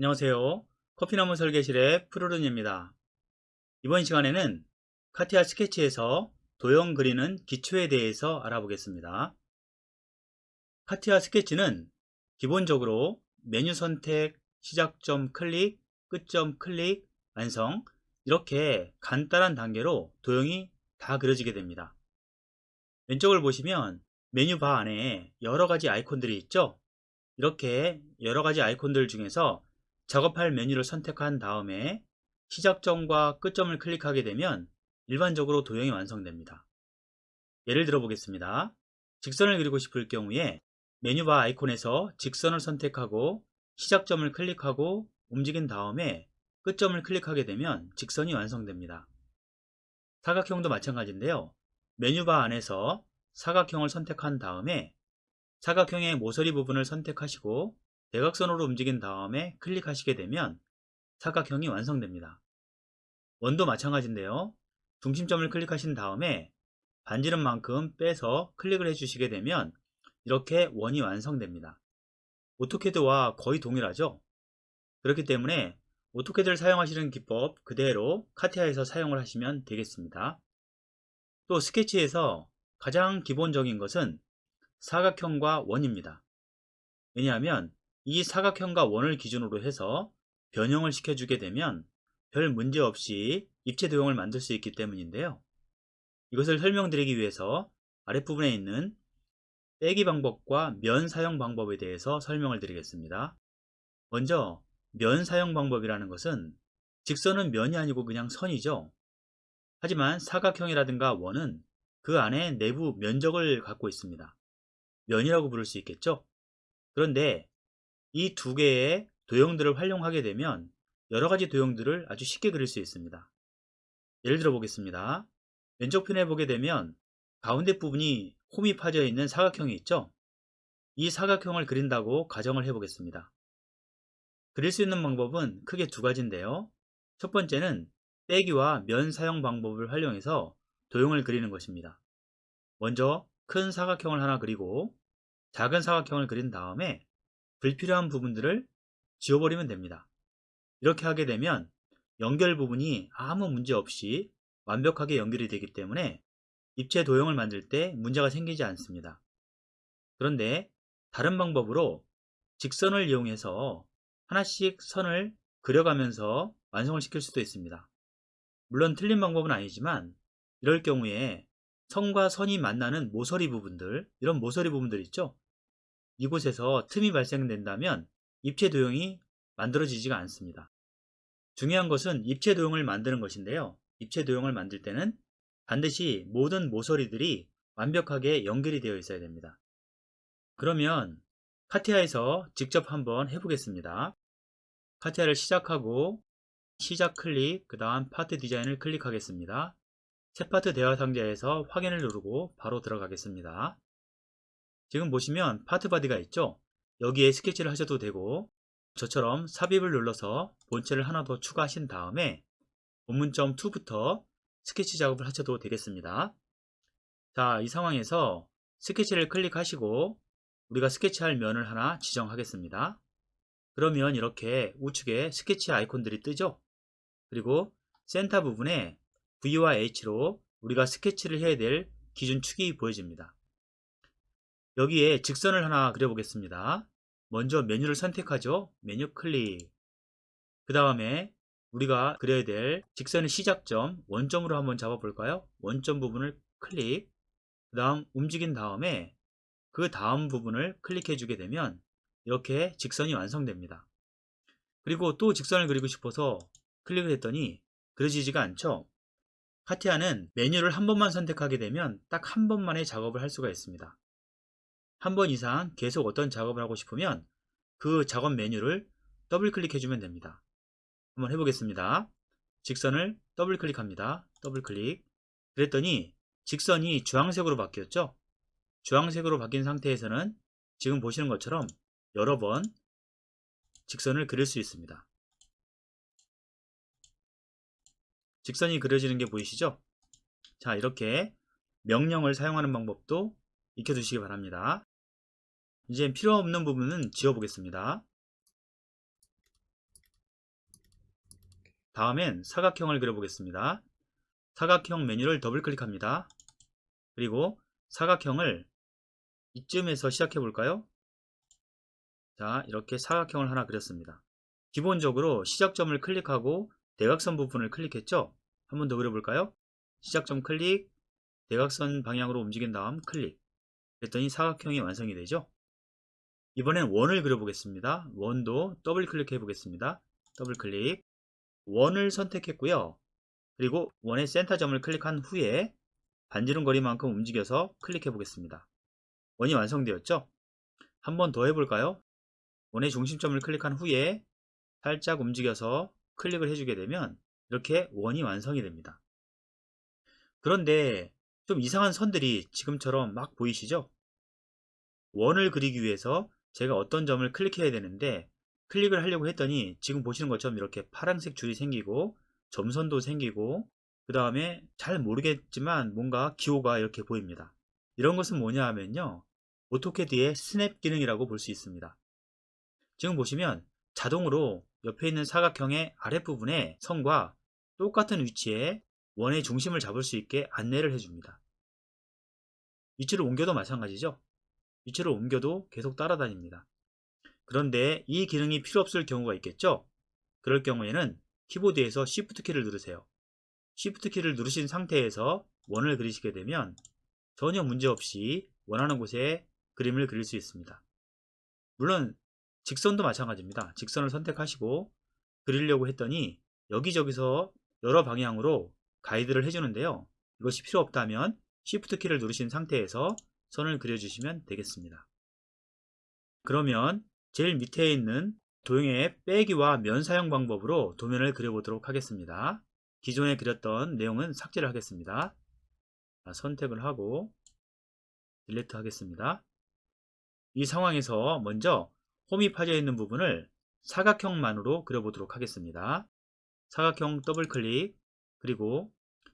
안녕하세요. 커피나무 설계실의 푸르른입니다. 이번 시간에는 카티아 스케치에서 도형 그리는 기초에 대해서 알아보겠습니다. 카티아 스케치는 기본적으로 메뉴 선택, 시작점 클릭, 끝점 클릭, 완성 이렇게 간단한 단계로 도형이 다 그려지게 됩니다. 왼쪽을 보시면 메뉴 바 안에 여러 가지 아이콘들이 있죠? 이렇게 여러 가지 아이콘들 중에서 작업할 메뉴를 선택한 다음에 시작점과 끝점을 클릭하게 되면 일반적으로 도형이 완성됩니다. 예를 들어 보겠습니다. 직선을 그리고 싶을 경우에 메뉴바 아이콘에서 직선을 선택하고 시작점을 클릭하고 움직인 다음에 끝점을 클릭하게 되면 직선이 완성됩니다. 사각형도 마찬가지인데요. 메뉴바 안에서 사각형을 선택한 다음에 사각형의 모서리 부분을 선택하시고 대각선으로 움직인 다음에 클릭하시게 되면 사각형이 완성됩니다. 원도 마찬가지인데요. 중심점을 클릭하신 다음에 반지름 만큼 빼서 클릭을 해주시게 되면 이렇게 원이 완성됩니다. 오토캐드와 거의 동일하죠? 그렇기 때문에 오토캐드를 사용하시는 기법 그대로 카티아에서 사용을 하시면 되겠습니다. 또 스케치에서 가장 기본적인 것은 사각형과 원입니다. 왜냐하면 이 사각형과 원을 기준으로 해서 변형을 시켜주게 되면 별 문제 없이 입체 도형을 만들 수 있기 때문인데요. 이것을 설명드리기 위해서 아랫부분에 있는 빼기 방법과 면 사용 방법에 대해서 설명을 드리겠습니다. 먼저 면 사용 방법이라는 것은 직선은 면이 아니고 그냥 선이죠. 하지만 사각형이라든가 원은 그 안에 내부 면적을 갖고 있습니다. 면이라고 부를 수 있겠죠? 그런데 이 두 개의 도형들을 활용하게 되면 여러 가지 도형들을 아주 쉽게 그릴 수 있습니다. 예를 들어 보겠습니다. 왼쪽 편에 보게 되면 가운데 부분이 홈이 파져 있는 사각형이 있죠? 이 사각형을 그린다고 가정을 해보겠습니다. 그릴 수 있는 방법은 크게 두 가지인데요. 첫 번째는 빼기와 면 사용 방법을 활용해서 도형을 그리는 것입니다. 먼저 큰 사각형을 하나 그리고 작은 사각형을 그린 다음에 불필요한 부분들을 지워버리면 됩니다. 이렇게 하게 되면 연결 부분이 아무 문제 없이 완벽하게 연결이 되기 때문에 입체 도형을 만들 때 문제가 생기지 않습니다. 그런데 다른 방법으로 직선을 이용해서 하나씩 선을 그려가면서 완성을 시킬 수도 있습니다. 물론 틀린 방법은 아니지만 이럴 경우에 선과 선이 만나는 모서리 부분들, 이런 모서리 부분들 있죠? 이곳에서 틈이 발생된다면 입체 도형이 만들어지지가 않습니다. 중요한 것은 입체 도형을 만드는 것인데요. 입체 도형을 만들 때는 반드시 모든 모서리들이 완벽하게 연결이 되어 있어야 됩니다. 그러면 카티아에서 직접 한번 해보겠습니다. 카티아를 시작하고 시작 클릭, 그 다음 파트 디자인을 클릭하겠습니다. 새 파트 대화 상자에서 확인을 누르고 바로 들어가겠습니다. 지금 보시면 파트 바디가 있죠? 여기에 스케치를 하셔도 되고 저처럼 삽입을 눌러서 본체를 하나 더 추가하신 다음에 본문점 2부터 스케치 작업을 하셔도 되겠습니다. 자, 이 상황에서 스케치를 클릭하시고 우리가 스케치할 면을 하나 지정하겠습니다. 그러면 이렇게 우측에 스케치 아이콘들이 뜨죠? 그리고 센터 부분에 V와 H로 우리가 스케치를 해야 될 기준 축이 보여집니다. 여기에 직선을 하나 그려보겠습니다. 먼저 메뉴를 선택하죠. 메뉴 클릭. 그 다음에 우리가 그려야 될 직선의 시작점 원점으로 한번 잡아볼까요? 원점 부분을 클릭. 그 다음 움직인 다음에 그 다음 부분을 클릭해 주게 되면 이렇게 직선이 완성됩니다. 그리고 또 직선을 그리고 싶어서 클릭을 했더니 그려지지가 않죠? 카티아는 메뉴를 한 번만 선택하게 되면 딱 한 번만의 작업을 할 수가 있습니다. 한 번 이상 계속 어떤 작업을 하고 싶으면 그 작업 메뉴를 더블 클릭해주면 됩니다. 한번 해보겠습니다. 직선을 더블 클릭합니다. 더블 클릭. 그랬더니 직선이 주황색으로 바뀌었죠? 주황색으로 바뀐 상태에서는 지금 보시는 것처럼 여러 번 직선을 그릴 수 있습니다. 직선이 그려지는 게 보이시죠? 자, 이렇게 명령을 사용하는 방법도 익혀두시기 바랍니다. 이제 필요 없는 부분은 지워보겠습니다. 다음엔 사각형을 그려보겠습니다. 사각형 메뉴를 더블 클릭합니다. 그리고 사각형을 이쯤에서 시작해 볼까요? 자, 이렇게 사각형을 하나 그렸습니다. 기본적으로 시작점을 클릭하고 대각선 부분을 클릭했죠? 한 번 더 그려볼까요? 시작점 클릭, 대각선 방향으로 움직인 다음 클릭. 그랬더니 사각형이 완성이 되죠? 이번엔 원을 그려보겠습니다. 원도 더블 클릭해 보겠습니다. 더블 클릭. 원을 선택했고요. 그리고 원의 센터점을 클릭한 후에 반지름 거리만큼 움직여서 클릭해 보겠습니다. 원이 완성되었죠? 한 번 더 해볼까요? 원의 중심점을 클릭한 후에 살짝 움직여서 클릭을 해주게 되면 이렇게 원이 완성이 됩니다. 그런데 좀 이상한 선들이 지금처럼 막 보이시죠? 원을 그리기 위해서 제가 어떤 점을 클릭해야 되는데 클릭을 하려고 했더니 지금 보시는 것처럼 이렇게 파란색 줄이 생기고 점선도 생기고 그 다음에 잘 모르겠지만 뭔가 기호가 이렇게 보입니다. 이런 것은 뭐냐 하면요. 오토캐드의 스냅 기능이라고 볼 수 있습니다. 지금 보시면 자동으로 옆에 있는 사각형의 아랫부분에 선과 똑같은 위치에 원의 중심을 잡을 수 있게 안내를 해줍니다. 위치를 옮겨도 마찬가지죠. 위치를 옮겨도 계속 따라다닙니다. 그런데 이 기능이 필요 없을 경우가 있겠죠? 그럴 경우에는 키보드에서 Shift 키를 누르세요. Shift 키를 누르신 상태에서 원을 그리시게 되면 전혀 문제없이 원하는 곳에 그림을 그릴 수 있습니다. 물론 직선도 마찬가지입니다. 직선을 선택하시고 그리려고 했더니 여기저기서 여러 방향으로 가이드를 해주는데요. 이것이 필요 없다면 Shift 키를 누르신 상태에서 선을 그려주시면 되겠습니다. 그러면 제일 밑에 있는 도형의 빼기와 면 사용 방법으로 도면을 그려보도록 하겠습니다. 기존에 그렸던 내용은 삭제를 하겠습니다. 선택을 하고 딜레트 하겠습니다. 이 상황에서 먼저 홈이 파져 있는 부분을 사각형만으로 그려보도록 하겠습니다. 사각형 더블 클릭 그리고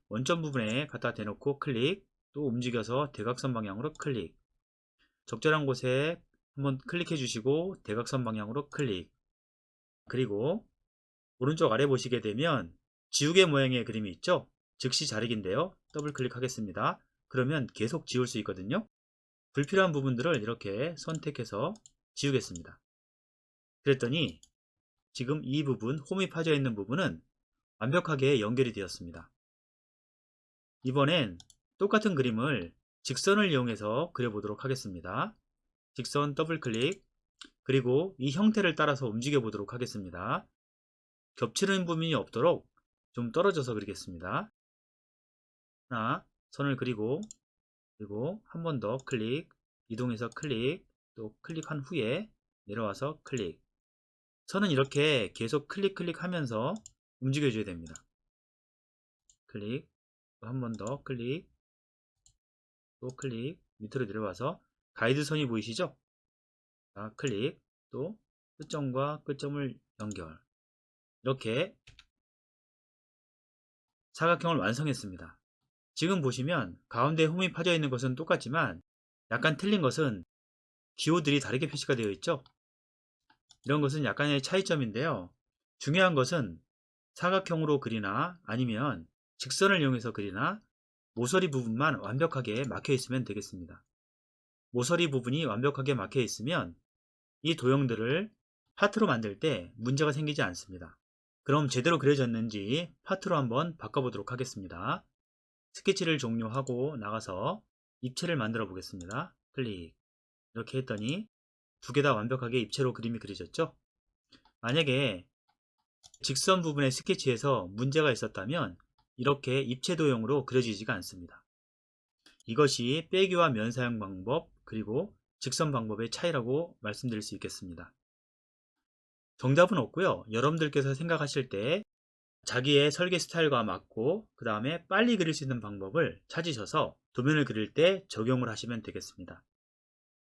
원점 부분에 갖다 대놓고 클릭 또 움직여서 대각선 방향으로 클릭. 적절한 곳에 한번 클릭해 주시고 대각선 방향으로 클릭. 그리고 오른쪽 아래 보시게 되면 지우개 모양의 그림이 있죠? 즉시 자르기인데요. 더블 클릭하겠습니다. 그러면 계속 지울 수 있거든요. 불필요한 부분들을 이렇게 선택해서 지우겠습니다. 그랬더니 지금 이 부분 홈이 파져 있는 부분은 완벽하게 연결이 되었습니다. 이번엔 똑같은 그림을 직선을 이용해서 그려보도록 하겠습니다. 직선 더블 클릭 그리고 이 형태를 따라서 움직여 보도록 하겠습니다. 겹치는 부분이 없도록 좀 떨어져서 그리겠습니다. 하나 선을 그리고 그리고 한 번 더 클릭 이동해서 클릭 또 클릭한 후에 내려와서 클릭 선은 이렇게 계속 클릭 클릭 하면서 움직여 줘야 됩니다. 클릭 한 번 더 클릭 또 클릭 밑으로 내려와서 가이드선이 보이시죠? 자, 클릭 또 끝점과 끝점을 연결 이렇게 사각형을 완성했습니다. 지금 보시면 가운데 홈이 파져 있는 것은 똑같지만 약간 틀린 것은 기호들이 다르게 표시가 되어 있죠? 이런 것은 약간의 차이점인데요. 중요한 것은 사각형으로 그리나 아니면 직선을 이용해서 그리나 모서리 부분만 완벽하게 막혀 있으면 되겠습니다. 모서리 부분이 완벽하게 막혀 있으면 이 도형들을 파트로 만들 때 문제가 생기지 않습니다. 그럼 제대로 그려졌는지 파트로 한번 바꿔보도록 하겠습니다. 스케치를 종료하고 나가서 입체를 만들어 보겠습니다. 클릭 이렇게 했더니 두 개 다 완벽하게 입체로 그림이 그려졌죠? 만약에 직선 부분의 스케치에서 문제가 있었다면 이렇게 입체 도형으로 그려지지가 않습니다. 이것이 빼기와 면 사용 방법 그리고 직선 방법의 차이라고 말씀드릴 수 있겠습니다. 정답은 없고요. 여러분들께서 생각하실 때 자기의 설계 스타일과 맞고 그 다음에 빨리 그릴 수 있는 방법을 찾으셔서 도면을 그릴 때 적용을 하시면 되겠습니다.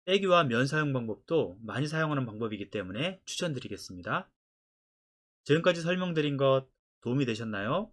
빼기와 면 사용 방법도 많이 사용하는 방법이기 때문에 추천드리겠습니다. 지금까지 설명드린 것 도움이 되셨나요?